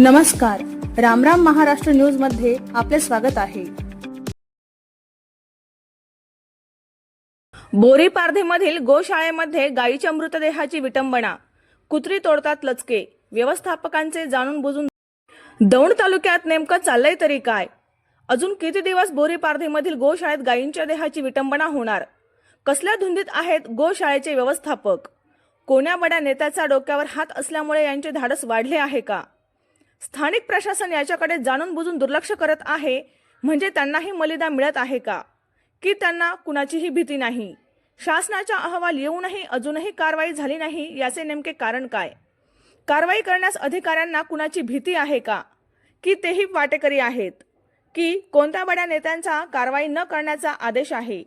नमस्कार. रामराम महाराष्ट्र न्यूजमध्ये आपले स्वागत आहे. बोरी पारधीमधील गोशाळेमध्ये गायीच्या मृतदेहाची विटंबना. कुत्री तोडतात लचके. व्यवस्थापकांचे जाणून बुजून दौंड तालुक्यात नेमकं चाललंय तरी काय? अजून किती दिवस बोरी पारधीमधील गोशाळेत गायींच्या देहाची विटंबना होणार? कसल्या धुंदीत आहेत गोशाळेचे व्यवस्थापक? कोण्या बड्या नेत्याचा डोक्यावर हात असल्यामुळे यांचे धाडस वाढले आहे का? स्थानिक प्रशासन याच्याकडे जाणून बुजून दुर्लक्ष करत आहे म्हणजे त्यांनाही मलिदा मिळत आहे का? की त्यांना कुणाचीही भीती नाही? शासनाचा अहवाल येऊनही अजूनही कारवाई झाली नाही याचे नेमके कारण काय? कारवाई करण्यास अधिकाऱ्यांना कुणाची भीती आहे का? की तेही वाटेकरी आहेत? की कोणत्या बड्या नेत्यांचा कारवाई न करण्याचा आदेश आहे?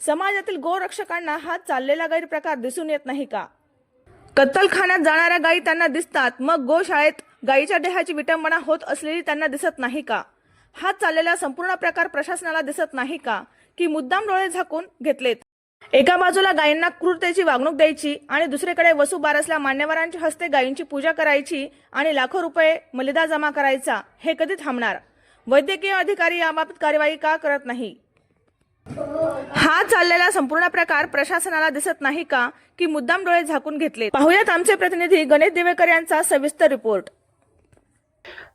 समाजातील गोरक्षकांना हा चाललेला गैरप्रकार दिसून येत नाही का? कत्तलखान्यात जाणाऱ्या गायी त्यांना दिसतात. मग गोशाळेत गायीच्या देहाची विटंबना होत असलेली त्यांना दिसत नाही का? हा चाललेला संपूर्ण प्रकार प्रशासनाला दिसत नाही का? की मुद्दाम डोळे झाकून घेतलेत. एका बाजूला गायींना क्रूरतेची वागणूक द्यायची आणि दुसरीकडे वसू बारसला मान्यवरांच्या हस्ते गायींची पूजा करायची आणि लाखो रुपये मलिदा जमा करायचा हे कधी थांबणार? वैद्यकीय अधिकारी याबाबत कार्यवाही का करत नाही? हा चाललेला संपूर्ण प्रकार प्रशासनाला दिसत नाही का की मुद्दाम डोळे झाकून घेतले? पाहुयात आमचे प्रतिनिधी गणेश दिवेकर यांचा सविस्तर रिपोर्ट.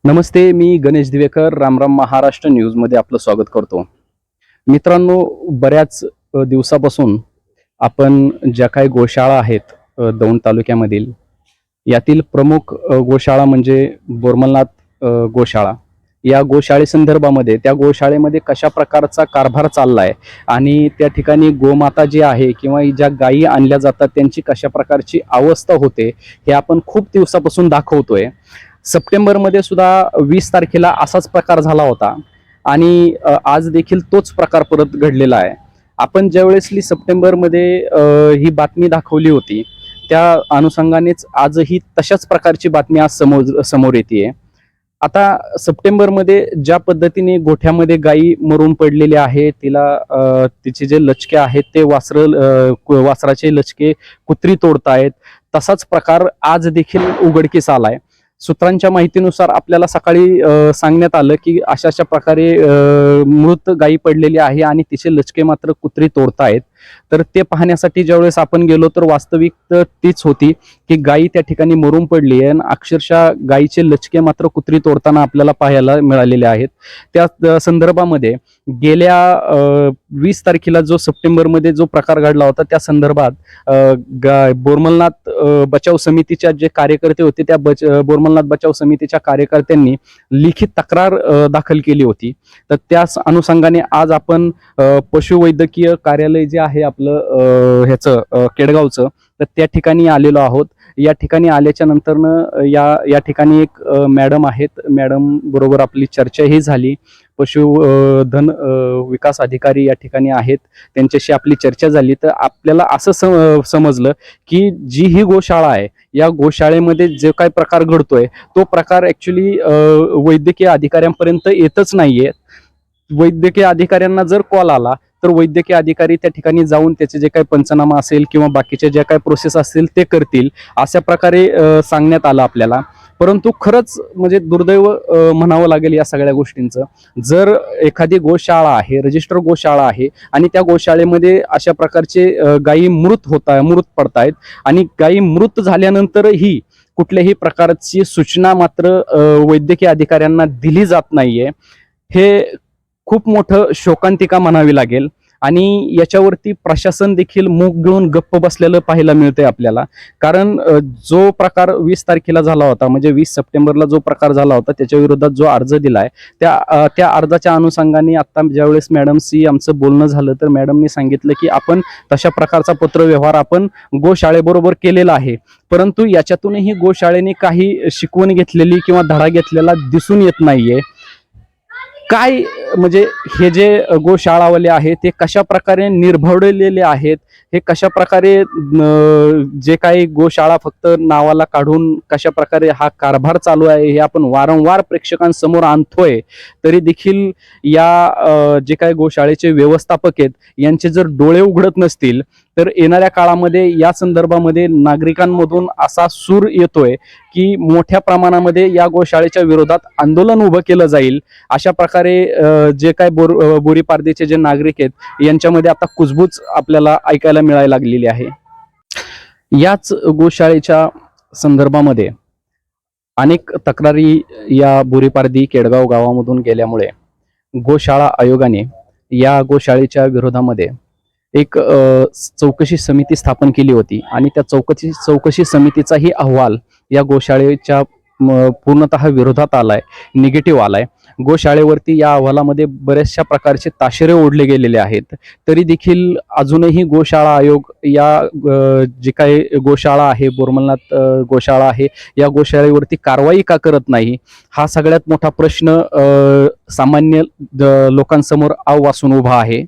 नमस्ते मी गणेश दिवेकर रामराम महाराष्ट्र न्यूजमध्ये आपलं स्वागत करतो. मित्रांनो बऱ्याच दिवसापासून आपण ज्या काही गोशाळा आहेत दौंड तालुक्यामधील यातील प्रमुख गोशाळा म्हणजे बोरमलनाथ गोशाळा. या गोशाळेसंदर्भामध्ये त्या गोशाळेमध्ये कशा प्रकारचा कारभार चालला आहे आणि त्या ठिकाणी गोमाता जी आहे किंवा ज्या गायी आणल्या जातात त्यांची कशा प्रकारची अवस्था होते हे आपण खूप दिवसापासून दाखवतोय. सप्टेंबरमध्ये सुद्धा वीस तारखेला असाच प्रकार झाला होता आणि आज देखील तोच प्रकार परत घडलेला आहे. आपण ज्यावेळेसली सप्टेंबरमध्ये ही बातमी दाखवली होती त्या अनुषंगानेच आजही तशाच प्रकारची बातमी आज समोर समोर येते आता सप्टेंबरमध्ये ज्या पद्धतीने गोठ्यामध्ये गायी मरून पडलेली आहे तिला तिचे जे लचके आहेत ते वासर वासराचे लचके कुत्री तोडतायत. तसाच प्रकार आज देखील उघडकीस आलाय. सूत्रांच्या माहितीनुसार आपल्याला सकाळी सांगण्यात आलं की अशा अशा प्रकारे मृत गायी पडलेली आहे आणि तिचे लचके मात्र कुत्री तोडतायत. तर ते पाहण्यासाठी ज्यावेळेस आपण गेलो तर वास्तविक तर तीच होती की गायी त्या ठिकाणी मरून पडली आहे आणि अक्षरशः गायीचे लचके मात्र कुत्री तोडताना आपल्याला पाहायला मिळालेले आहेत. त्या संदर्भामध्ये गेल्या वीस तारखेला जो सप्टेंबरमध्ये जो प्रकार घडला होता त्या संदर्भात बोरमलनाथ बचाव समितीच्या जे कार्यकर्ते होते त्या बच बोरमलनाथ बचाव समितीच्या कार्यकर्त्यांनी लिखित तक्रार दाखल केली होती. तर त्या अनुषंगाने आज आपण पशुवैद्यकीय कार्यालय जे आहे आपलं ह्याचं केडगावचं तर त्या ठिकाणी आलेलो आहोत. या ठिकाणी आल्याच्या नंतरनं या या ठिकाणी एक मॅडम आहेत. मॅडम बरोबर आपली चर्चाही झाली. पशु धन विकास अधिकारी या ठिकाणी आहेत. त्यांच्याशी आपली चर्चा झाली. तर आपल्याला असं सम- समजलं की जी ही गोशाळा आहे या गोशाळेमध्ये जे काय प्रकार घडतोय तो प्रकार ॲक्च्युली वैद्यकीय अधिकाऱ्यांपर्यंत येतच नाहीये. वैद्यकीय अधिकाऱ्यांना जर कॉल आला तर वैद्यकीय अधिकारी त्या ठिकाणी जाऊन त्याचे जे काही पंचनामा असेल किंवा बाकीचे जे काही प्रोसेस असतील ते करतील अशा प्रकारे सांगण्यात आलं आपल्याला. परंतु खरंच म्हणजे दुर्दैव म्हणावं लागेल या सगळ्या गोष्टींचं. जर एखादी गोशाळा आहे रजिस्टर गोशाळा आहे आणि त्या गोशाळेमध्ये अशा प्रकारचे गायी मृत होत आहे मृत पडतायत आणि गायी मृत झाल्यानंतरही कुठल्याही प्रकारची सूचना मात्र वैद्यकीय अधिकाऱ्यांना दिली जात नाहीये हे खूप मोठं शोकांतिका म्हणावी लागेल. आणि याच्यावरती प्रशासन देखील मूग घेऊन गप्प बसलेलं पाहायला मिळतंय आपल्याला. कारण जो प्रकार वीस तारखेला झाला होता म्हणजे वीस सप्टेंबरला जो प्रकार झाला होता त्याच्या विरोधात जो अर्ज दिलाय त्या त्या अर्जाच्या अनुषंगाने आता ज्यावेळेस मॅडमशी आमचं बोलणं झालं तर मॅडमनी सांगितलं की आपण तशा प्रकारचा पत्रव्यवहार आपण गोशाळेबरोबर केलेला आहे. परंतु याच्यातूनही गोशाळेने काही शिकवण घेतलेली किंवा धडा घेतलेला दिसून येत नाहीये. काय म्हणजे हे जे गोशाळावाले आहे ते कशा प्रकारे निर्भवलेले आहेत? हे कशा प्रकारे जे काही गोशाळा फक्त नावाला काढून कशा प्रकारे हा कारभार चालू आहे हे आपण वारंवार प्रेक्षकांसमोर आणतोय तरी देखील या जे काही गोशाळेचे व्यवस्थापक आहेत यांचे जर डोळे उघडत नसतील तर येणाऱ्या काळामध्ये या संदर्भामध्ये नागरिकांमधून असा सूर येतोय की मोठ्या प्रमाणामध्ये या गोशाळेच्या विरोधात आंदोलन उभं केलं जाईल. अशा प्रकारे जे काय बोर अ, बोरीपारदेचे जे नागरिक आहेत यांच्यामध्ये आता कुजबूज आपल्याला ऐकायला मिळायला लागलेली आहे. याच गोशाळेच्या संदर्भामध्ये अनेक तक्रारी या बोरीपारदी केडगाव गावामधून गेल्यामुळे गोशाळा आयोगाने या गोशाळेच्या विरोधामध्ये एक चौकशी समिती स्थापन केली होती. आणि त्या चौकशी चौकशी समितीचाही अहवाल या गोशाळेच्या पूर्णतः विरोधात आलाय निगेटिव्ह आलाय. गोशाळेवरती या अहवालामध्ये बऱ्याचशा प्रकारचे ताशेरे ओढले गेलेले आहेत. तरी देखील अजूनही गोशाळा आयोग या जे जी काही गोशाळा आहे बोरमलनाथ गोशाळा आहे या गोशाळेवरती कारवाई का करत नाही? हा सगळ्यात मोठा प्रश्न सामान्य द- लोकांसमोर आव वासून उभा आहे.